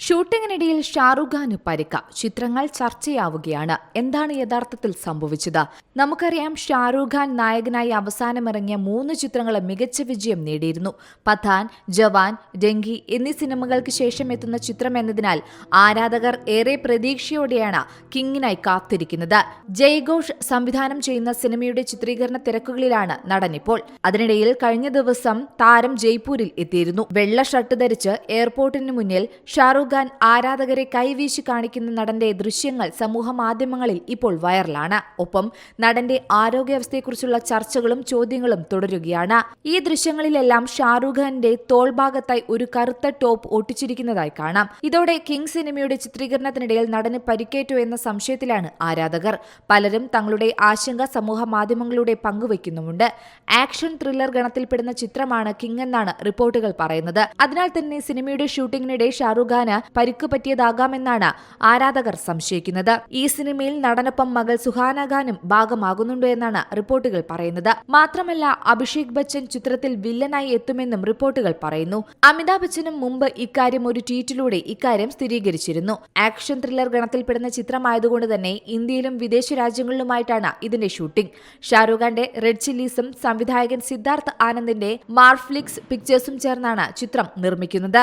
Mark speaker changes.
Speaker 1: ഷൂട്ടിങ്ങിനിടയിൽ ഷാറുഖ് ഖാന് പരിക്ക. ചിത്രങ്ങൾ ചർച്ചയാവുകയാണ്. എന്താണ് യഥാർത്ഥത്തിൽ സംഭവിച്ചത്? നമുക്കറിയാം ഷാറുഖ് ഖാൻ നായകനായി അവസാനമിറങ്ങിയ മൂന്ന് ചിത്രങ്ങൾ മികച്ച വിജയം നേടിയിരുന്നു. പത്താൻ ജവാൻ ഡെങ്കി എന്നീ സിനിമകൾക്ക് ശേഷം എത്തുന്ന ചിത്രം എന്നതിനാൽ ആരാധകർ ഏറെ പ്രതീക്ഷയോടെയാണ് കിങ്ങിനായി കാത്തിരിക്കുന്നത്. ജയഘോഷ് സംവിധാനം ചെയ്യുന്ന സിനിമയുടെ ചിത്രീകരണ തിരക്കുകളിലാണ് നടനിപ്പോൾ. അതിനിടയിൽ കഴിഞ്ഞ ദിവസം താരം ജയ്പൂരിൽ എത്തിയിരുന്നു. വെള്ള ഷർട്ട് ധരിച്ച് എയർപോർട്ടിന് മുന്നിൽ ഷാറുഖ് ഖാൻ ആരാധകരെ കൈവീശി കാണിക്കുന്ന നടന്റെ ദൃശ്യങ്ങൾ സമൂഹ മാധ്യമങ്ങളിൽ ഇപ്പോൾ വൈറലാണ്. ഒപ്പം നടന്റെ ആരോഗ്യാവസ്ഥയെക്കുറിച്ചുള്ള ചർച്ചകളും ചോദ്യങ്ങളും തുടരുകയാണ്. ഈ ദൃശ്യങ്ങളിലെല്ലാം ഷാറുഖ് ഖാന്റെ തോൾഭാഗത്തായി ഒരു കറുത്ത ടോപ്പ് ഒട്ടിച്ചിരിക്കുന്നതായി കാണാം. ഇതോടെ കിങ് സിനിമയുടെ ചിത്രീകരണത്തിനിടയിൽ നടന് പരിക്കേറ്റു എന്ന സംശയത്തിലാണ് ആരാധകർ. പലരും തങ്ങളുടെ ആശങ്ക സമൂഹ മാധ്യമങ്ങളിലൂടെ പങ്കുവയ്ക്കുന്നുമുണ്ട്. ആക്ഷൻ ത്രില്ലർ ഗണത്തിൽപ്പെടുന്ന ചിത്രമാണ് കിങ് എന്നാണ് റിപ്പോർട്ടുകൾ പറയുന്നത്. അതിനാൽ തന്നെ സിനിമയുടെ ഷൂട്ടിംഗിനിടെ ഷാറുഖ് ഖാന് പരിക്ക് പറ്റിയതാകാമെന്നാണ് ആരാധകർ സംശയിക്കുന്നത്. ഈ സിനിമയിൽ നടനൊപ്പം മകൾ സുഹാന ഖാനും ഭാഗമാകുന്നുണ്ടോ എന്നാണ് റിപ്പോർട്ടുകൾ പറയുന്നത്. മാത്രമല്ല അഭിഷേക് ബച്ചൻ ചിത്രത്തിൽ വില്ലനായി എത്തുമെന്നും റിപ്പോർട്ടുകൾ പറയുന്നു. അമിതാഭ് ബച്ചനും മുമ്പ് ഇക്കാര്യം ഒരു ട്വീറ്റിലൂടെ ഇക്കാര്യം സ്ഥിരീകരിച്ചിരുന്നു. ആക്ഷൻ ത്രില്ലർ ഗണത്തിൽപ്പെടുന്ന ചിത്രമായതുകൊണ്ട് തന്നെ ഇന്ത്യയിലും വിദേശ രാജ്യങ്ങളിലുമായിട്ടാണ് ഇതിന്റെ ഷൂട്ടിംഗ്. ഷാരൂഖ് ഖാന്റെ റെഡ് ചില്ലീസും സംവിധായകൻ സിദ്ധാർത്ഥ് ആനന്ദിന്റെ മാർഫ്ലിക്സ് പിക്ചേഴ്സും ചേർന്നാണ് ചിത്രം നിർമ്മിക്കുന്നത്.